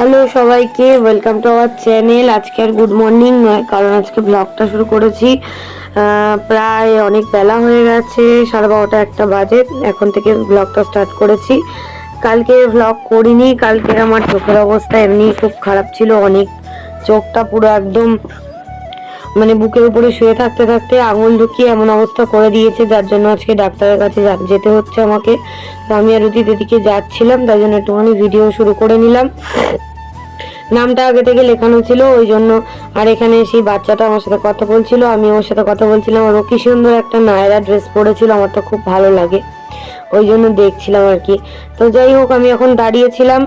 Hello সবাইকে welcome to our channel আজকে আর good morning নয়, কারণ আজকে ব্লগটা শুরু করেছি। প্রায় অনেক বেলা হয়ে গেছে, সাড়ে বারোটা একটা বাজে, এখন থেকে ব্লগটা স্টার্ট করেছি। কালকে ব্লগ করিনি, কালকে আমার চোখের অবস্থা এমনি খুব খারাপ ছিল, অনেক চোখটা পুরো একদম মানে বুকের উপরে শুয়ে থাকতে থাকতে আঙুল ঢুকিয়ে এমন অবস্থা করে দিয়েছে, যার জন্য আজকে ডাক্তারের কাছে যেতে হচ্ছে আমাকে। তো আমি আর রুদি দিদিকে যাচ্ছিলাম, তাই জন্য একটুখানি ভিডিও শুরু করে নিলাম। নামটা আগে থেকে লেখানো ছিল, ওই জন্য। আর এখানে সেই বাচ্চাটা আমার সাথে কথা বলছিল, আমি ওর সাথে কথা বলছিলাম, আর ও কি সুন্দর একটা নায়রা ড্রেস পরেছিল, আমার তো খুব ভালো লাগে। ওই জন্য দেখছিলাম আর কি। তো যাই হোক, আমি এখন দাঁড়িয়েছিলাম।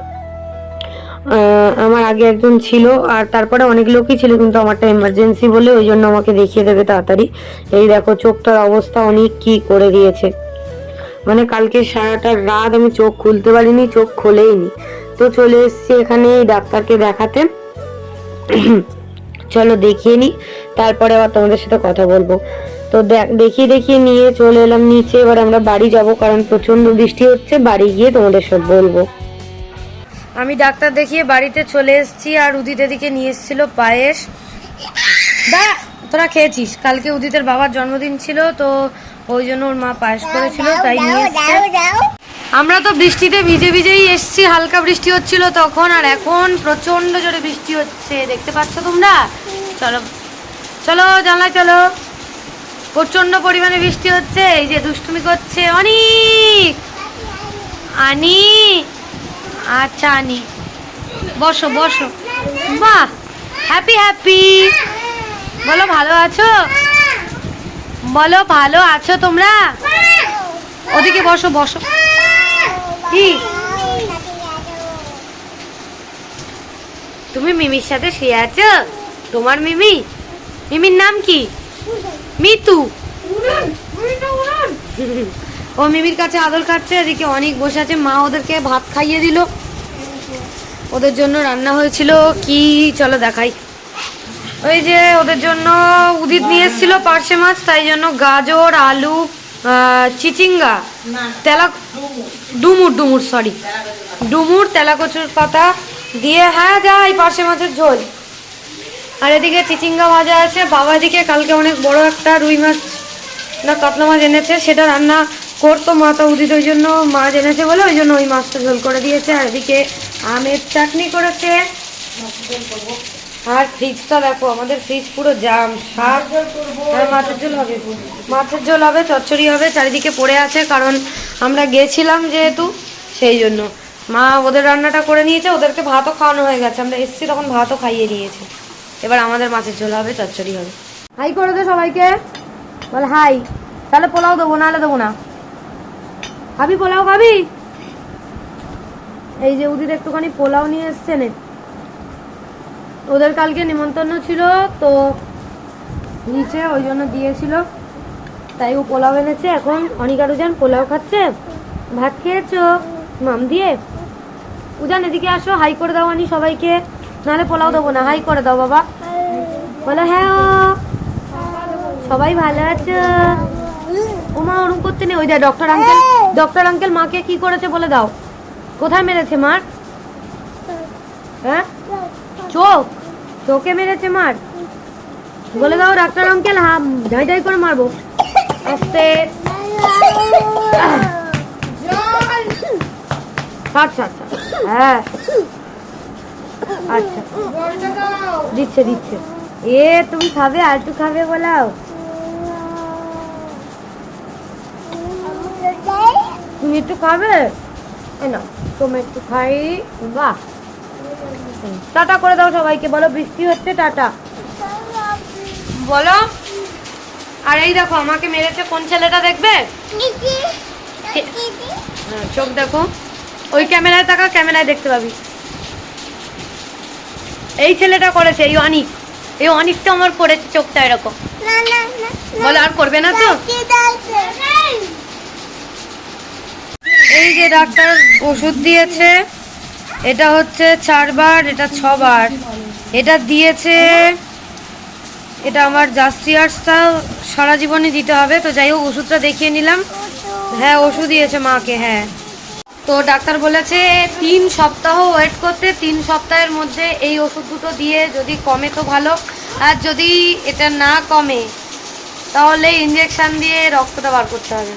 আমার আগে একজন ছিল, আর তারপরে অনেক লোকই ছিল, কিন্তু আমারটা এমার্জেন্সি বলে, ওই জন্য আমাকে দেখিয়ে দেবে তাড়াতাড়ি। এই দেখো চোখটার অবস্থা অনেক কি করে দিয়েছে। মানে কালকে সারাটা রাত আমি চোখ খুলতে পারিনি, চোখ খোলেইনি। তো চলে এসেছি এখানে এই ডাক্তারকে দেখাতে। চলো দেখিয়ে নি, তারপরে আবার তোমাদের সাথে কথা বলব। তো দেখ- দেখিয়ে দেখিয়ে নিয়ে চলে এলাম নিচে, এবার আমরা বাড়ি যাব, কারণ প্রচণ্ড বৃষ্টি হচ্ছে, বাড়ি গিয়ে তোমাদের সব বলব। আমি ডাক্তার দেখিয়ে বাড়িতে চলে এসেছি, আর উদিত এদিকে নিয়ে এসেছিল পায়েস। দা, তোরা খেয়েছিস? কালকে উদিতের বাবার জন্মদিন ছিল, তো ওই জন্য ওর মা পায়েস করেছিল, তাই নিয়ে আমরা তো বৃষ্টিতে ভিজে ভিজেই এসছি, হালকা বৃষ্টি হচ্ছিল তখন, আর এখন প্রচণ্ড জোরে বৃষ্টি হচ্ছে, দেখতে পাচ্ছ তোমরা? চলো চলো জানলায় চলো। প্রচণ্ড পরিমাণে বৃষ্টি হচ্ছে, এই যে দুষ্টুমি করছে অনেক। আনি আচ্ছা আনি, বসো বসো। বাহ হ্যাপি হ্যাপি বলো, ভালো আছো? বলো, ভালো আছো তোমরা? ওদিকে বসো বসো। কি? তুমি মিমির সাথে শুয়ে আছো? তোমার মিমি? মিমির নাম কি? মিতু। ও মিমির কাছে আদর খাচ্ছে এদিকে অনেক বসে আছে। মা ওদেরকে ভাত খাইয়ে দিল। ওদের জন্য রান্না হয়েছিল কি? চলো দেখাই। ওই যে ওদের জন্য উদিত নিয়ে এসেছিল পার্শে মাছ তাই জন্য গাজর আলু চিচিঙ্গা তেলা ডুমুর ডুমুর সরি ডুমুর তেলা কচুর পাতা দিয়ে হ্যাঁ যাই পার্শে মাছের ঝোল। আর এদিকে চিচিঙ্গা ভাজা আছে। বাবা এদিকে কালকে অনেক বড় একটা রুই মাছ না, কাতলা মাছ এনেছে, সেটা রান্না করতো মাথা উদিত, ওই জন্য মাছ এনেছে বলে ওই জন্য ওই মাছটা ঝোল করে দিয়েছে। আর এদিকে আমের চাটনি করেছে। আর ফ্রিজটা দেখো আমাদের ফ্রিজ পুরো জাম শাক আর মাছের ঝোল হবে মাছের ঝোল হবে চচ্চড়ি হবে চারিদিকে পড়ে আছে কারণ আমরা গেছিলাম যেহেতু সেই জন্য। মা ওদের রান্নাটা করে নিয়েছে ওদেরকে ভাতও খাওয়ানো হয়ে গেছে। আমরা এসেছি তখন ভাতও খাইয়ে দিয়েছে এবার আমাদের মাছের ঝোল হবে চচ্চড়ি হবে। হাই করে দে সবাইকে। বল হাই। তাহলে পোলাও দেবো নাহলে দেবো না। খাবি পোলাও খাবি? এই যে উদিত একটুখানি পোলাও নিয়ে এসছে নে। ওদের কালকে নিমন্ত্রণ ছিল, তো নিচে ওই জন্য দিয়েছিল। তাই ও পোলাও এনেছে, এখন অনিকা রুজান পোলাও খাচ্ছে। ভাত খেয়েছো মাম দিয়ে? উজান, এদিকে আসো, হাই করে দাও আনি সবাইকে। নাহলে পোলাও দেবো না, হাই করে দাও বাবা। বলো হ্যাঁ। সবাই ভালো আছো? ওমা, ওরম করতে নেই। ওই দেয় ডক্টর আঙ্কেল ডক্টর আঙ্কেল মাকে কি করেছে বলে দাও। কোথায় মেরেছে মার? হ্যাঁ? চোখ চোখে মেরেছে মার। বলে দাও ডাক্তার আঙ্কেল হা ঝাই ঝাই করে মারবো। আস্তে। আচ্ছা আচ্ছা হ্যাঁ। আচ্ছা। দিচ্ছে দিচ্ছে। এ তুমি খাবে আর একটু খাবে বলাও। তুমি একটু খাবে? না তুমি একটু খাই। বাহ। হুম, টাটা করে দাও সবাইকে বলো বৃষ্টি হচ্ছে টাটা। বলো। আর এই দেখো আমাকে মেরেছে কোন ছেলেটা দেখবে? হ্যাঁ, চোখ দেখো। ওই ক্যামেরায় তাকা ক্যামেরায় দেখতে পাবি। এই ছেলেটা করেছে এই অনিক। এই অনিকটা আমার করেছে চোখটা এরকম। বলো আর করবে না তো? এই যে ডাক্তার ওষুধ দিয়েছে। এটা হচ্ছে চারবার, এটা ছবার। এটা দিয়েছে, এটা আমার জাস্টিয়ার্সটা সারা জীবনে দিতে হবে। তো যাই হোক, ওষুধটা দেখিয়ে নিলাম। হ্যাঁ ওষুধ দিয়েছে মাকে হ্যাঁ। তো ডাক্তার বলেছে, তিন সপ্তাহ ওয়েট করতে, তিন সপ্তাহের মধ্যে এই ওষুধ দুটো দিয়ে যদি কমে তো ভালো। আর যদি এটা না কমে, তাহলে ইঞ্জেকশান দিয়ে রক্তটা বার করতে হবে।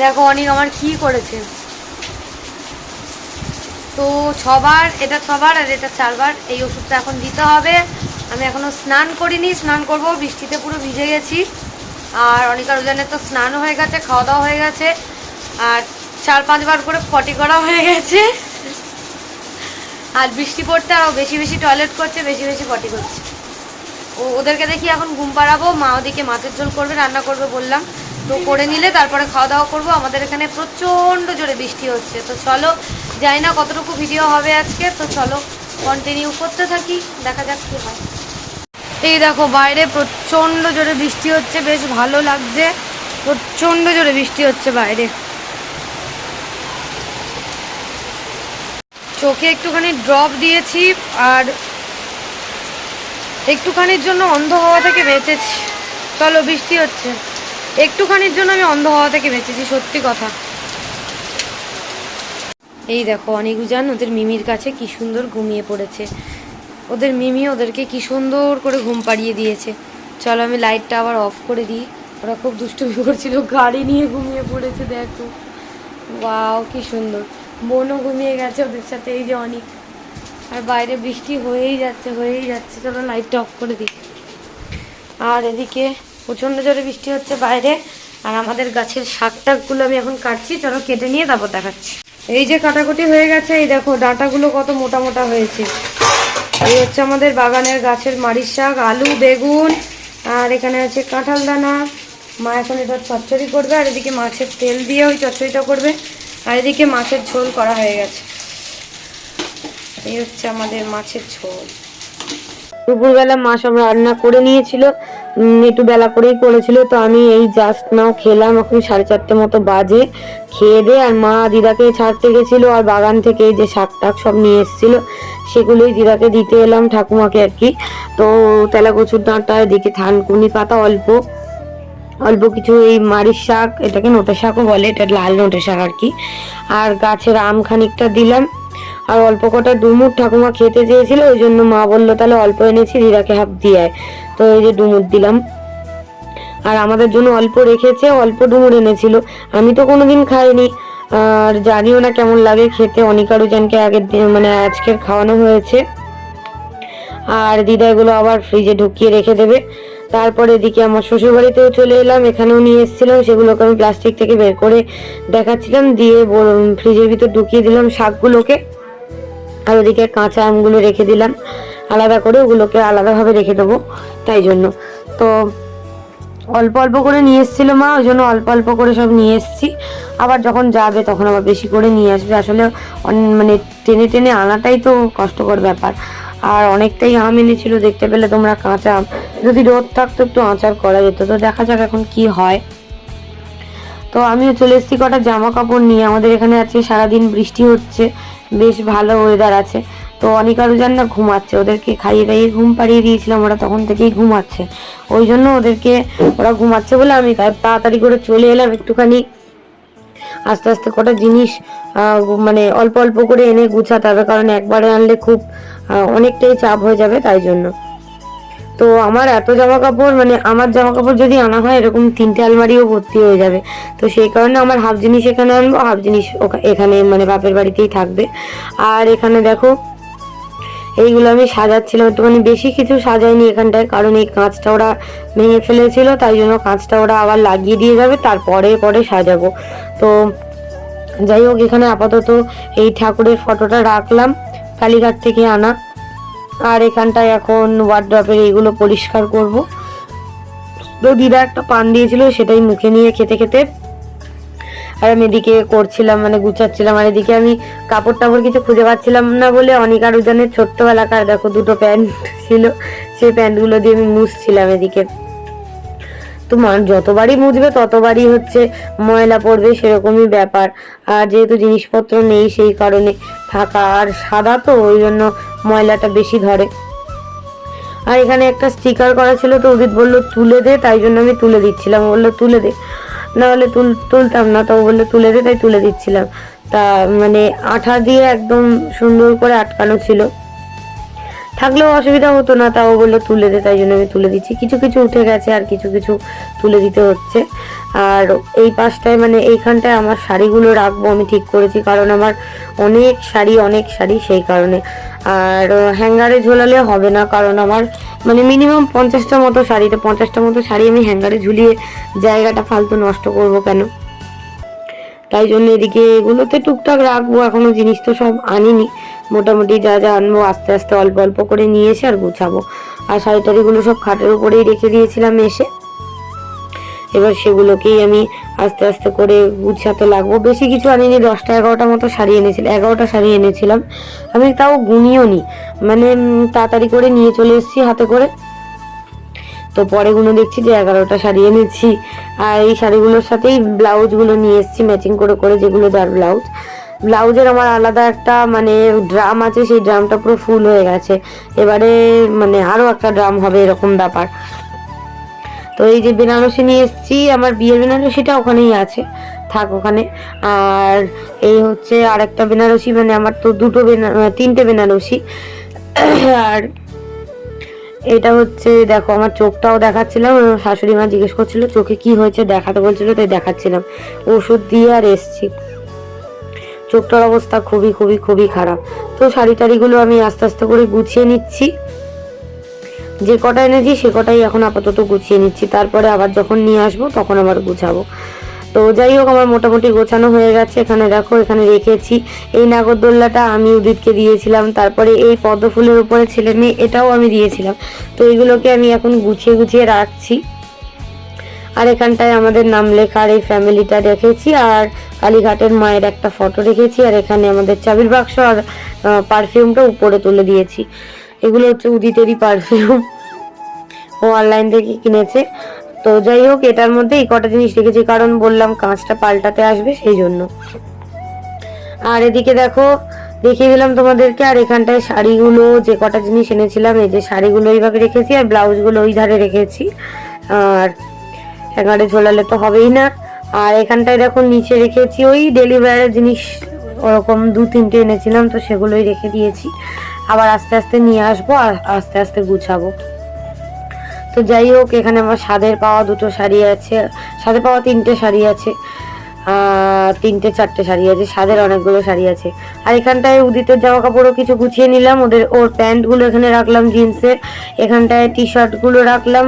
দেখো অনেক আমার কি করেছে। তো ছবার, এটা ছবার আর এটা চারবার, এই ওষুধটা এখন দিতে হবে। আমি এখনও স্নান করিনি, স্নান করব, বৃষ্টিতে পুরো ভিজে গেছি। আর অনেক ওজনের তো স্নানও হয়ে গেছে খাওয়া দাওয়া হয়ে গেছে। আর চার পাঁচবার করে পটি করা হয়ে গেছে। আর বৃষ্টি পড়তে আরও বেশি বেশি টয়লেট করছে, বেশি বেশি পটি করছে। ও, ওদেরকে দেখি এখন ঘুম পাড়াবো, মা ওদিকে মাছের ঝোল করবে, রান্না করবে বললাম। তো করে নিলে তারপরে খাওয়া দাওয়া করব। আমাদের এখানে প্রচণ্ড জোরে বৃষ্টি হচ্ছে। তো চলো, জানি না কতটুকু ভিডিও হবে আজকে। তো চলো কন্টিনিউ করতে থাকি। দেখা যাক কী হয়। এই দেখো, বাইরে প্রচণ্ড জোরে বৃষ্টি হচ্ছে। বেশ ভালো লাগছে। প্রচণ্ড জোরে বৃষ্টি হচ্ছে বাইরে। চোখে একটুখানি ড্রপ দিয়েছি আর একটুখানির জন্য অন্ধ হওয়া থেকে বেঁচেছি। চলো, বৃষ্টি হচ্ছে। একটুখানির জন্য আমি অন্ধ হওয়া থেকে বেঁচেছি সত্যি কথা। এই দেখো অনিকুজান ওদের মিমির কাছে কি সুন্দর ঘুমিয়ে পড়েছে। ওদের মিমি ওদেরকে কি সুন্দর করে ঘুম পাড়িয়ে দিয়েছে। চলো আমি লাইটটা আবার অফ করে দিই। ওরা খুব দুষ্টুমি করছিল, গাড়ি নিয়ে ঘুমিয়ে পড়েছে, দেখো। বাও কি সুন্দর। বোনও ঘুমিয়ে গেছে ওদের সাথে, এই যে অনেক। আর বাইরে বৃষ্টি হয়েই যাচ্ছে হয়েই যাচ্ছে। চলো লাইটটা অফ করে দিই। আর এদিকে প্রচণ্ড জোরে বৃষ্টি হচ্ছে বাইরে, আর আমাদের গাছের শাক টাকগুলো আমি এখন কাটছি। চলো কেটে নিয়ে তারপর দেখাচ্ছি। এই যে কাটাকুটি হয়ে গেছে, এই দেখো ডাঁটাগুলো কত মোটা মোটা হয়েছে। এই হচ্ছে আমাদের বাগানের গাছের মারির শাক, আলু, বেগুন, আর এখানে আছে কাঁঠাল দানা। মা এখন এটা চচ্চড়ি করবে, আর এদিকে মাছের তেল দিয়ে ওই চচ্চড়িটা করবে। আর এদিকে মাছের ঝোল করা হয়ে গেছে। এই হচ্ছে আমাদের মাছের ঝোল। দুপুরবেলা মা সব রান্না করে নিয়েছিল। একটু বেলা করেই করেছিল। তো আমি এই জাস্ট নাও খেলাম। এখন সাড়ে চারটে মতো বাজে। খেয়ে দে। আর মা দিদাকে ছাড়তে গেছিল। আর বাগান থেকে যে শাক টাক সব নিয়ে এসেছিল, সেগুলোই দিদাকে দিতে এলাম ঠাকুমাকে আর কি। তো তেলা কচুর ডাঁটা এদিকে থানকুনি পাতা অল্প। অল্প কিছু এই মারির শাক, এটাকে নোটে শাকও বলে, এটা লাল নোটে শাক আর কি। আর গাছের আম খানিকটা দিলাম। আর অল্প কটা ডুমুর ঠাকুমা খেতে চেয়েছিল, ওই জন্য মা বলল, তাহলে অল্প এনেছি, দিদাকে হাফ দিয়ে। তো এই যে ডুমুর দিলাম। আর আমাদের জন্য অল্প রেখেছে, অল্প ডুমুর এনেছিল। আমি তো কোনোদিন খাইনি। আর জানিও না কেমন লাগে খেতে অনিকারুজানকে আগের দিন মানে আজকের খাওয়ানো হয়েছে। আর দিদা এগুলো আবার ফ্রিজে ঢুকিয়ে রেখে দেবে। তারপরে এদিকে আমার শ্বশুর বাড়িতেও চলে এলাম, এখানেও নিয়ে এসেছিলাম, সেগুলোকে আমি প্লাস্টিক থেকে বের করে দেখাচ্ছিলাম, দিয়ে ফ্রিজের ভিতর ঢুকিয়ে দিলাম শাকগুলোকে। আর ওদিকে কাঁচা আমগুলো রেখে দিলাম। আলাদা করে ওগুলোকে আলাদাভাবে রেখে দেবো, তাই জন্য। তো অল্প অল্প করে নিয়ে এসেছিল মা, ওই জন্য অল্প অল্প করে সব নিয়ে এসেছি। আবার যখন যাবে তখন আবার বেশি করে নিয়ে আসবে। আসলে মানে টেনে টেনে আনাটাই তো কষ্টকর ব্যাপার। আর অনেকটাই আম এনেছিল, দেখতে পেলে তোমরা কাঁচা আম। যদি রোদ থাকতো একটু আচার করা যেত। তো দেখা যাক এখন কি হয়। তো আমিও চলে এসেছি কটা জামা কাপড় নিয়ে। আমাদের এখানে আজকে সারাদিন বৃষ্টি হচ্ছে। বেশ ভালো ওয়েদার আছে। তো অনেক আরও যান না ঘুমাচ্ছে, ওদেরকে খাইয়ে দাইয়ে ঘুম পাড়িয়ে দিয়েছিলাম, ওরা তখন থেকেই ঘুমাচ্ছে। ওই জন্য ওদেরকে ওরা ঘুমাচ্ছে বলে আমি তাড়াতাড়ি করে চলে এলাম একটুখানি। আস্তে আস্তে কটা জিনিস মানে অল্প অল্প করে এনে গুছাতে হবে, কারণ একবারে আনলে খুব অনেকটাই চাপ হয়ে যাবে তাই জন্য। তো আমার এত জামা কাপড় মানে আমার জামা কাপড় যদি আনা হয়, এরকম তিনটে আলমারিও ভর্তি হয়ে যাবে। তো সেই কারণে আমার হাফ জিনিস এখানে আনব হাফ জিনিস এখানে মানে বাপের বাড়িতেই থাকবে। আর এখানে দেখো, এইগুলো আমি সাজাচ্ছিলাম, একটুখানি বেশি কিছু সাজাইনি এখানটায়, কারণ এই কাঁচটা ওরা ভেঙে ফেলেছিল, তাই জন্য কাঁচটা ওরা আবার লাগিয়ে দিয়ে যাবে, তারপরে পরে সাজাবো। তো যাই হোক, এখানে আপাতত এই ঠাকুরের ফটোটা রাখলাম, কালীঘাট থেকে আনা। আর এখানটায় এখন ওয়ার্ড্রপের এইগুলো পরিষ্কার করব। তো দিদা একটা পান দিয়েছিল, সেটাই মুখে নিয়ে খেতে খেতে আর আমি এদিকে করছিলাম মানে গুছাচ্ছিলাম। আর এদিকে আমি কাপড় টাপড় কিছু খুঁজে পাচ্ছিলাম না বলে অনেক আর উজানের ছোট্টবেলাকার দেখো দুটো প্যান্ট ছিল, সেই প্যান্টগুলো দিয়ে আমি মুছছিলাম এদিকে। তো যতবারই মুছবে ততবারই হচ্ছে ময়লা পড়বে, সেরকমই ব্যাপার। আর যেহেতু জিনিসপত্র নেই, সেই কারণে ফাঁকা আর সাদা তো, ওই জন্য ময়লাটা বেশি ধরে। আর এখানে একটা স্টিকার করা ছিল, তো উদিত বলল, তুলে দে। তাই জন্য আমি তুলে দিচ্ছিলাম। বলল, তুলে দে। না হলে তুল, তুলতাম না, তো বলল, তুলে দে। তাই তুলে দিচ্ছিলাম। তা মানে আঠা দিয়ে একদম সুন্দর করে আটকানো ছিল। থাকলেও অসুবিধা হতো না, তাও বলল তুলে দে, তাই জন্য আমি তুলে দিচ্ছি। কিছু কিছু উঠে গেছে আর কিছু কিছু তুলে দিতে হচ্ছে। আর এই পাশটায় মানে এইখানটায় আমার শাড়িগুলো রাখব আমি ঠিক করেছি, কারণ আমার অনেক শাড়ি অনেক শাড়ি সেই কারণে। আর হ্যাঙ্গারে ঝোলালে হবে না, কারণ আমার মানে মিনিমাম পঞ্চাশটা মতো শাড়ি তো পঞ্চাশটা মতো শাড়ি আমি হ্যাঙ্গারে ঝুলিয়ে জায়গাটা ফালতু নষ্ট করব কেন? তাই জন্য এদিকে এগুলোতে টুকটাক রাখব, এখনও জিনিস তো সব আনিনি। মোটামুটি যা যা আনব আস্তে আস্তে অল্প অল্প করে নিয়ে এসে আর গুছাবো। আর শাড়ি টাড়িগুলো সব খাটের উপরেই রেখে দিয়েছিলাম এসে। এবার সেগুলোকেই আমি আস্তে আস্তে করে গুছাতে লাগবো। বেশি কিছু আনিনি, দশটা এগারোটা মতো শাড়ি এনেছিলাম এগারোটা শাড়ি এনেছিলাম। আমি তাও গুনিও নি। মানে তাড়াতাড়ি করে নিয়ে চলে এসেছি হাতে করে। তো পরে গুলো দেখছি যে এগারোটা শাড়ি এনেছি। আর এই শাড়িগুলোর সাথেই ব্লাউজগুলো নিয়ে এসেছি, ম্যাচিং করে করে যেগুলো যার ব্লাউজ। ব্লাউজের আমার আলাদা একটা মানে ড্রাম আছে, সেই ড্রামটা পুরো ফুল হয়ে গেছে। এবারে মানে আরও একটা ড্রাম হবে এরকম ব্যাপার। তো এই যে বেনারসি নিয়ে এসেছি, আমার বিয়ের বেনারসিটা ওখানেই আছে, থাক ওখানে। আর এই হচ্ছে আরেকটা বেনারসি মানে আমার তো দুটো বেনা- তিনটে বেনারসি। আর এটা হচ্ছে, দেখো আমার চোখটাও দেখাচ্ছিলাম শাশুড়ি মা জিজ্ঞেস করছিল, চোখে কি হয়েছে? দেখাতে বলছিল, তাই দেখাচ্ছিলাম। ওষুধ দিয়ে আর এসছি। চোখটার অবস্থা খুবই খুবই খুবই খারাপ। তো শাড়ি টাড়িগুলো আমি আস্তে আস্তে করে গুছিয়ে নিচ্ছি। যে কটা এনেছি সে কটাই এখন আপাতত গুছিয়ে নিচ্ছি। তারপরে আবার যখন নিয়ে আসব তখন আবার গুছাবো। তো যাই হোক, আমার মোটামুটি গোছানো হয়ে গেছে। এখানে দেখো, এখানে রেখেছি। এই নাগরদোল্লাটা আমি উদিতকে দিয়েছিলাম। তারপরে এই পদ্ম ফুলের উপরে ছেলে মেয়ে, এটাও আমি দিয়েছিলাম। তো এইগুলোকে আমি এখন গুছিয়ে গুছিয়ে রাখছি। আর এখানটায় আমাদের নাম লেখার এই ফ্যামিলিটা রেখেছি। আর কালীঘাটের মায়ের একটা ফটো রেখেছি আর এখানে আমাদের চাবির বাক্স আর পারফিউমটা উপরে তুলে দিয়েছি। এগুলো হচ্ছে উদিতেরই পারফিউম ও অনলাইন থেকে কিনেছে। তো যাই হোক, এটার মধ্যে এই কটা জিনিস রেখেছি, কারণ বললাম কাঁচটা পাল্টাতে আসবে সেই জন্য। আর এদিকে দেখো, দেখিয়ে দিলাম তোমাদেরকে, আর এখানটায় শাড়িগুলো, যে কটা জিনিস এনেছিলাম, এই যে শাড়িগুলো এইভাবে রেখেছি আর ব্লাউজগুলো ওই ধারে রেখেছি। আর হ্যাঙ্গারে ঝোলালে তো হবেই না। আর এখানটায় দেখো নিচে রেখেছি ওই ডেলিভারের জিনিস, ওরকম দু তিনটে এনেছিলাম, তো সেগুলোই রেখে দিয়েছি। আবার আস্তে আস্তে নিয়ে আসব আর আস্তে আস্তে গুছাবো। তো যাই হোক, এখানে আমার স্বাদের পাওয়া দুটো শাড়ি আছে স্বাদে পাওয়া তিনটে শাড়ি আছে তিনটে চারটে শাড়ি আছে, স্বাদের অনেকগুলো শাড়ি আছে। আর এখানটায় উদিতের জামা কাপড়ও কিছু গুছিয়ে নিলাম, ওদের ওর প্যান্টগুলো এখানে রাখলাম জিন্সের এখানটায় টি শার্টগুলো রাখলাম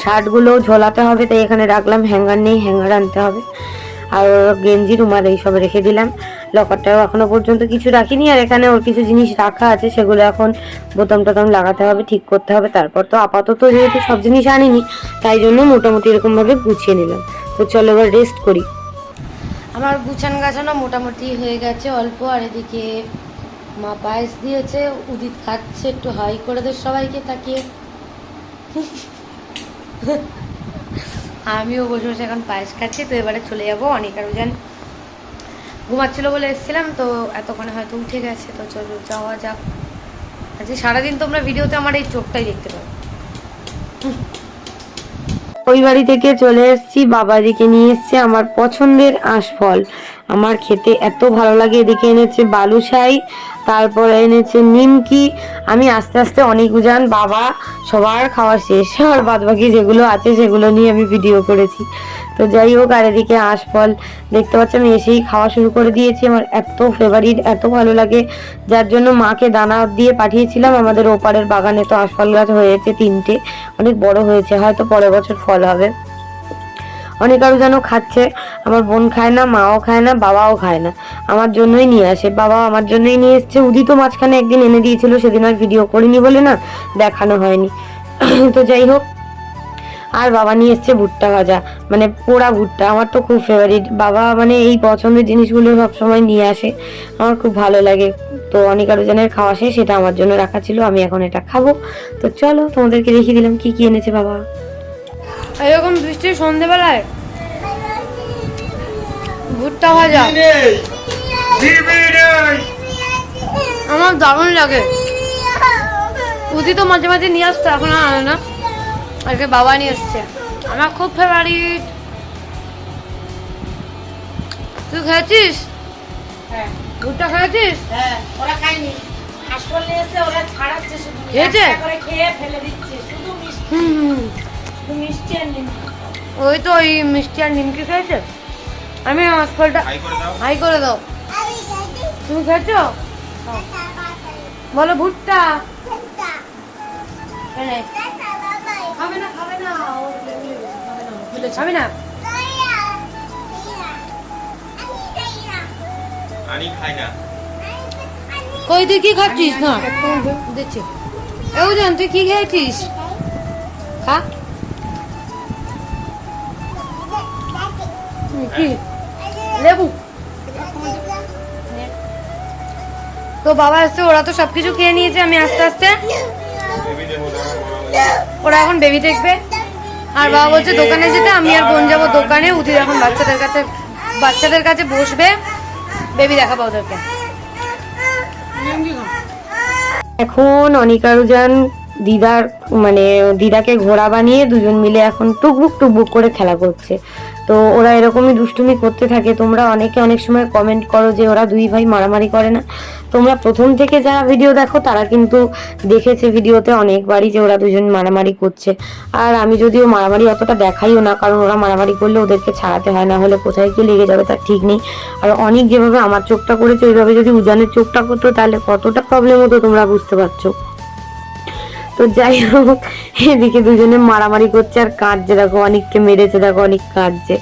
শার্টগুলো ঝোলাতে হবে, তাই এখানে রাখলাম, হ্যাঙ্গার নেই, হ্যাঙ্গার আনতে হবে। আর গেঞ্জি রুমাল এইসব রেখে দিলাম। লকারটাও এখনও পর্যন্ত কিছু রাখিনি, আর এখানে ওর কিছু জিনিস রাখা আছে, সেগুলো এখন বোতাম টোতাম লাগাতে হবে, ঠিক করতে হবে। তারপর তো আপাতত যেহেতু সব জিনিস আনিনি, তাই জন্য মোটামুটি এরকমভাবে গুছিয়ে নিলাম। তো চলো এবার রেস্ট করি। আমার গুছান গাছানো মোটামুটি হয়ে গেছে অল্প, আর এদিকে মা পায়েস দিয়েছে, উদিত খাচ্ছে, একটু হাই করে দে সবাইকে তাকিয়ে। আমিও বসে বসে এখন পায়েস খাচ্ছি, তো এবারে চলে যাব অনেক আরও যান ঘুমাচ্ছিল বলে এসেছিলাম, তো এতক্ষণে হয়তো উঠে গেছে, তো চলো যাওয়া যাক। আজকে সারাদিন তোমরা ভিডিওতে আমার এই চোখটাই দেখতে পাবে। ওই বাড়ি থেকে চলে এসেছি, বাবা এদিকে নিয়ে এসছে আমার পছন্দের আঁশফল। আমার খেতে এত ভালো লাগে। এদিকে এনেছে বালুশাই তারপরে এনেছে নিমকি। আমি আস্তে আস্তে অনেক উজান বাবা, সবার খাওয়া শেষ। আর বাদ বাকি যেগুলো আছে, সেগুলো নিয়ে আমি ভিডিও করেছি। তো যাই হোক, আর এদিকে আঁশফল, দেখতে পাচ্ছি, আমি এসেই খাওয়া শুরু করে দিয়েছি। আমার এত ফেভারিট এত ভালো লাগে। যার জন্য মাকে দানা দিয়ে পাঠিয়েছিলাম। আমাদের ওপারের বাগানে তো আঁশফল গাছ হয়েছে তিনটে। অনেক বড় হয়েছে, হয়তো পরের বছর ফল হবে। অনেক আরও যেন খাচ্ছে। আমার বোন খায় না, মাও খায় না, বাবাও খায় না। আমার জন্যই নিয়ে আসে। বাবা আমার জন্যই নিয়ে এসছে। উদিত মাঝখানে একদিন এনে দিয়েছিল, সেদিন আর ভিডিও করিনি বলে না, দেখানো হয়নি। তো যাই হোক, আর বাবা নিয়ে এসছে ভুট্টা ভাজা। মানে পোড়া ভুট্টা, আমার তো খুব ফেভারিট বাবা মানে এই পছন্দের জিনিসগুলো সবসময় নিয়ে আসে। আমার খুব ভালো লাগে। তো অনেক আরও জনের খাওয়া শেষ, সেটা আমার জন্য রাখা ছিল। আমি এখন এটা খাব। তো চলো, তোমাদেরকে দেখিয়ে দিলাম কি কি এনেছে বাবা। এরকম বৃষ্টির সন্ধেবেলায়? ভুট্টা ভাজা। আমার দারুণ লাগে। উদি তো মাঝে মাঝে নিয়ে আসতো এখন আর না। আজকে বাবা নিয়ে এসছে। আমার খুব ফেভারিট তুই খেয়েছিস? হ্যাঁ। ভুট্টা খেয়েছিস? হ্যাঁ ওরা খায়নি। ওরা ছাড়াচ্ছে শুধু। খেয়ে ফেলে দিচ্ছে শুধু মিষ্টি। মিষ্টি আর নিমকি। ওই তো ওই মিষ্টি আর নিমকি খেয়েছে। আমি করে দাও। হাই করে দাও। তুমি খেয়েছো? বলো ভুট্টা। খাবে না খাবে না। খাবে না আনি খাই না। কই তুই কি খাচ্ছিস? না দিচ্ছি। এও জান তুই কি খেয়েছিস? খা। তো বাবা আসছে, ওরা তো সবকিছু খেয়ে নিয়েছে, আমি আস্তে আস্তে। ওরা এখন বেবি দেখবে। আর বাবা বলছে, দোকানে যেতে, আমি আর বোন যাব দোকানে। উদিত এখন বাচ্চাদের কাছে বাচ্চাদের কাছে বসবে। বেবি দেখাবো ওদেরকে। এখন অনিকারুজান দিদার মানে দিদাকে ঘোড়া বানিয়ে দুজন মিলে এখন টুকবুক টুকবুক করে খেলা করছে। তো ওরা এরকমই দুষ্টুমি করতে থাকে। তোমরা অনেকে অনেক সময় কমেন্ট করো যে ওরা দুই ভাই মারামারি করে না। তোমরা প্রথম থেকে যারা ভিডিও দেখো, তারা কিন্তু দেখেছে ভিডিওতে অনেকবারই যে ওরা দুজন মারামারি করছে। আর আমি যদিও মারামারি অতটা দেখাইও না, কারণ ওরা মারামারি করলে ওদেরকে ছাড়াতে হয়, না হলে কোথায় কি লেগে যাবে তার ঠিক নেই। আর অনেক যেভাবে আমার চোখটা করেছে, ওইভাবে যদি উজানের চোখটা করতো, তাহলে কতটা প্রবলেম হতো তোমরা বুঝতে পারছ। তো যাই হোক, এদিকে দুজনে মারামারি করছে আর কাঁদছে, দেখো অনেককে মেরেছে, দেখো অনেক কাঁদছে।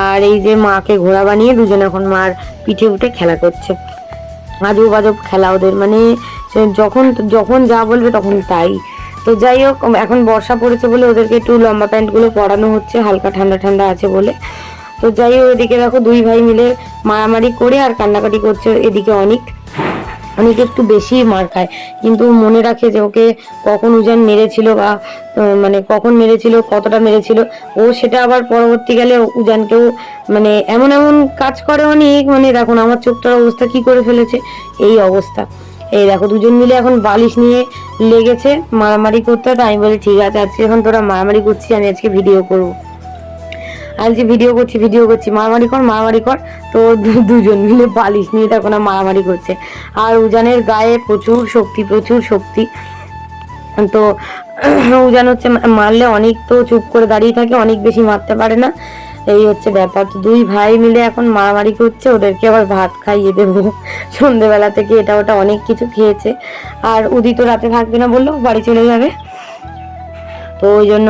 আর এই যে মাকে ঘোড়া বানিয়ে দুজনে এখন মার পিঠে উঠে খেলা করছে। আজব আজব খেলা ওদের মানে যখন যখন যা বলবে তখন তাই। তো যাই হোক, এখন বর্ষা পড়েছে বলে ওদেরকে একটু লম্বা প্যান্টগুলো পরানো হচ্ছে, হালকা ঠান্ডা ঠান্ডা আছে বলে। তো যাই হোক, এদিকে দেখো দুই ভাই মিলে মারামারি করে আর কান্নাকাটি করছে এদিকে অনেক। অনেক একটু বেশি মার খায়। কিন্তু মনে রাখে যে ওকে কখন উজান মেরেছিল বা মানে কখন মেরেছিল, কতটা মেরেছিল, ও সেটা আবার পরবর্তীকালে উজানকেও মানে এমন এমন কাজ করে অনেক মানে দেখুন আমার চোখটার অবস্থা কি করে ফেলেছে, এই অবস্থা। এই দেখো দুজন মিলে এখন বালিশ নিয়ে লেগেছে, মারামারি করতে, তাই আমি বলি, ঠিক আছে, আজকে এখন তোরা মারামারি করছিস, আমি আজকে ভিডিও করব। আর যে ভিডিও করছি ভিডিও করছি, মারামারি কর মারামারি কর। তো দুজন মিলে বালিশ নিয়ে তখন মারামারি করছে। আর উজানের গায়ে প্রচুর শক্তি প্রচুর শক্তি। তো উজান হচ্ছে মারলে অনেক তো চুপ করে দাঁড়িয়ে থাকে, অনেক বেশি মারতে পারে না। এই হচ্ছে ব্যাপার। তো দুই ভাই মিলে এখন মারামারি করছে, ওদেরকে আবার ভাত খাইয়ে দেবো। সন্ধেবেলা থেকে এটা ওটা অনেক কিছু খেয়েছে। আর উদিত রাতে থাকবে না বলল, বাড়ি চলে যাবে। তো ওই জন্য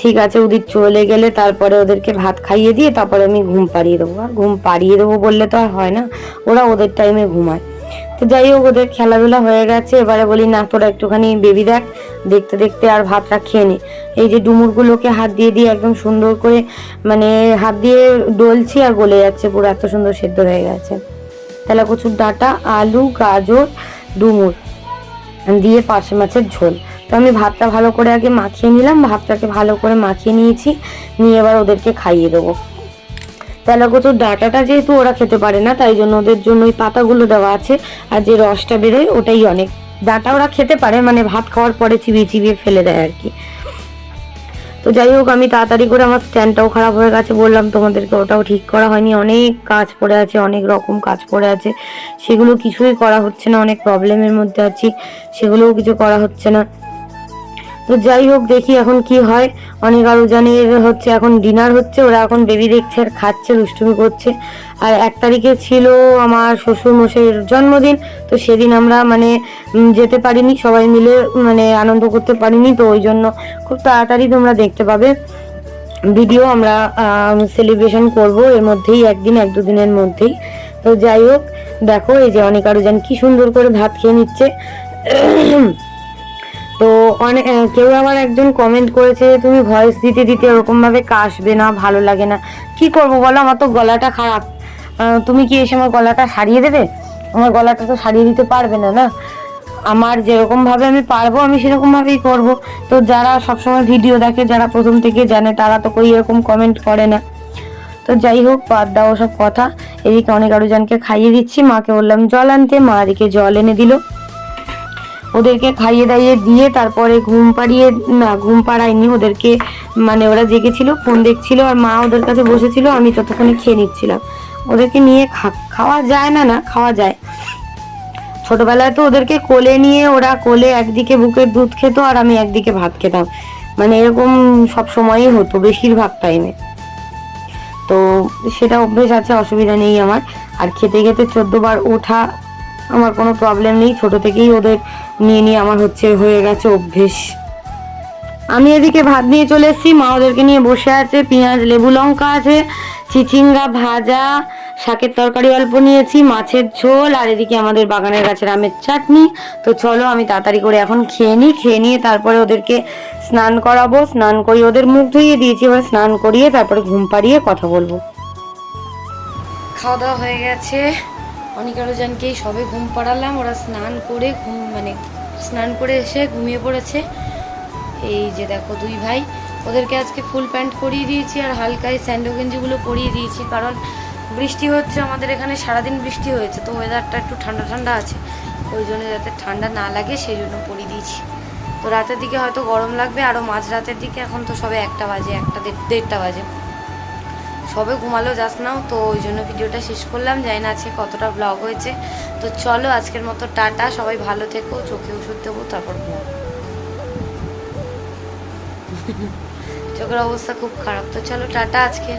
ঠিক আছে, উদিত চলে গেলে তারপরে ওদেরকে ভাত খাইয়ে দিয়ে তারপরে আমি ঘুম পাড়িয়ে দেবো। আর ঘুম পাড়িয়ে দেবো বললে তো আর হয় না, ওরা ওদের টাইমে ঘুমায়। তো যাই হোক, ওদের খেলাধুলা হয়ে গেছে, এবারে বলি, না, তোরা একটুখানি বেবি দেখ, দেখতে দেখতে আর ভাতটা খেয়ে নে। এই যে ডুমুরগুলোকে হাত দিয়ে দিয়ে একদম সুন্দর করে মানে হাত দিয়ে ডলছি আর গলে যাচ্ছে, পুরো এত সুন্দর সেদ্ধ হয়ে গেছে। তেলা কচুর ডাঁটা, আলু, গাজর, ডুমুর, দিয়ে পার্শে মাছের ঝোল। তো আমি ভাতটা ভালো করে আগে মাখিয়ে নিলাম, ভাতটাকে ভালো করে মাখিয়ে নিয়েছি, নিয়ে এবার ওদেরকে খাইয়ে দেবো। তেলা কচুর ডাঁটাটা যেহেতু ওরা খেতে পারে না, তাই জন্য ওদের জন্য ওই পাতাগুলো দেওয়া আছে, আর যে রসটা বেরোয় ওটাই অনেক। ডাটা ওরা খেতে পারে মানে ভাত খাওয়ার পরে চিবিয়ে চিবিয়ে ফেলে দেয় আর কি। তো যাই হোক, আমি তাড়াতাড়ি করে আমার স্ট্যান্ডটাও খারাপ হয়ে গেছে, বললাম তোমাদেরকে ওটাও ঠিক করা হয়নি, অনেক কাজ পড়ে আছে, অনেক রকম কাজ পড়ে আছে। সেগুলো কিছুই করা হচ্ছে না, অনেক প্রবলেমের মধ্যে আছি, সেগুলোও কিছু করা হচ্ছে না। তো যাই হোক, দেখি এখন কি হয়। অনেক আরও জানের হচ্ছে, এখন ডিনার হচ্ছে, ওরা এখন বেবি দেখছে আর খাচ্ছে, দুষ্টুমি করছে। আর এক তারিখে ছিল আমার শ্বশুর মশাইয়ের জন্মদিন, তো সেদিন আমরা মানে যেতে পারিনি, সবাই মিলে মানে আনন্দ করতে পারিনি, তো ওই জন্য খুব তাড়াতাড়ি তোমরা দেখতে পাবে। ভিডিও আমরা সেলিব্রেশন করব, এর মধ্যেই, একদিন, এক দুদিনের মধ্যেই। তো যাই হোক, দেখো, এই যে অনেক আরও জান কি সুন্দর করে ভাত খেয়ে নিচ্ছে। তো অনেক কেউ আবার একজন কমেন্ট করেছে তুমি ভয়েস দিতে দিতে ওরকমভাবে কাশবে না, ভালো লাগে না। কি করব বলো? আমার তো গলাটা খারাপ। তুমি কি এসে আমার গলাটা সারিয়ে দেবে? আমার গলাটা তো সারিয়ে দিতে পারবে না না? আমার যেরকমভাবে আমি পারব, আমি সেরকমভাবেই করব। তো যারা সবসময় ভিডিও দেখে, যারা প্রথম থেকে জানে, তারা তো কই এরকম কমেন্ট করে না। তো যাই হোক, বাদ দাও সব কথা। এদিকে অনেক আরও জনকে খাইয়ে দিচ্ছি। মাকে বললাম, জল আনতে। মা এদিকে জল এনে দিল। ওদেরকে খাইয়ে দাইয়ে দিয়ে তারপরে ঘুম পাড়িয়ে, না, ঘুম পাড়ায়নি, ওদেরকে মানে ওরা জেগেছিল, ফোন দেখছিল, আর মা ওদের কাছে বসেছিল, আমি ততক্ষণে খেয়ে নিচ্ছিলাম। ওদেরকে নিয়ে খাওয়া যায় না না, খাওয়া যায়। ছোটবেলায় তো ওদেরকে কোলে নিয়ে ওরা কোলে একদিকে বুকের দুধ খেত, আর আমি একদিকে ভাত খেতাম। মানে এরকম সব সময়ই হতো, বেশিরভাগ টাইমে তো সেটা অভ্যেস আছে, অসুবিধা নেই আমার। আর খেতে খেতে চোদ্দ বার ওঠা আমার কোনো প্রবলেম নেই। ছোট থেকেই ওদের নিয়ে নিয়ে আমার হচ্ছে হয়ে গেছে অভ্যেস। আমি এদিকে ভাত নিয়ে চলে এসেছি, মা ওদেরকে নিয়ে বসে আছে, পেঁয়াজ, লেবু, লঙ্কা আছে, চিচিঙ্গা, ভাজা, শাকের তরকারি অল্প নিয়েছি, মাছের ঝোল, আর এদিকে আমাদের বাগানের গাছের আমের চাটনি। তো চলো আমি তাড়াতাড়ি করে এখন খেয়ে নিই, খেয়ে নিয়ে তারপরে ওদেরকে স্নান করাবো। স্নান করিয়ে ওদের মুখ ধুইয়ে দিয়েছি, এবার স্নান করিয়ে তারপরে ঘুম পাড়িয়ে কথা বলব। খাওয়া দাওয়া হয়ে গেছে। অনিকা রোজানকেই সবে ঘুম পাড়ালাম। ওরা স্নান করে ঘুম মানে স্নান করে এসে ঘুমিয়ে পড়েছে। এই যে দেখো দুই ভাই, ওদেরকে আজকে ফুল প্যান্ট পরিয়ে দিয়েছি আর হালকাই স্যান্ডো গেঞ্জিগুলো পরিয়ে দিয়েছি। কারণ বৃষ্টি হচ্ছে, আমাদের এখানে সারাদিন বৃষ্টি হয়েছে, তো ওয়েদারটা একটু ঠান্ডা ঠান্ডা আছে। ওই জন্য যাতে ঠান্ডা না লাগে, সেই জন্য পরিয়ে দিয়েছি। তো রাতের দিকে হয়তো গরম লাগবে আরও মাঝরাতের দিকে, এখন তো সবে একটা বাজে, একটা দেড়- দেড়টা বাজে। সবে ঘুমালো যাস নাও তো ওই জন্য ভিডিওটা শেষ করলাম। জানি না আজকে কতটা ব্লগ হয়েছে। তো চলো আজকের মতো টাটা, সবাই ভালো থেকো, চোখে ওষুধ দেবো, তারপর চোখের অবস্থা খুব খারাপ, তো চলো টাটা আজকে।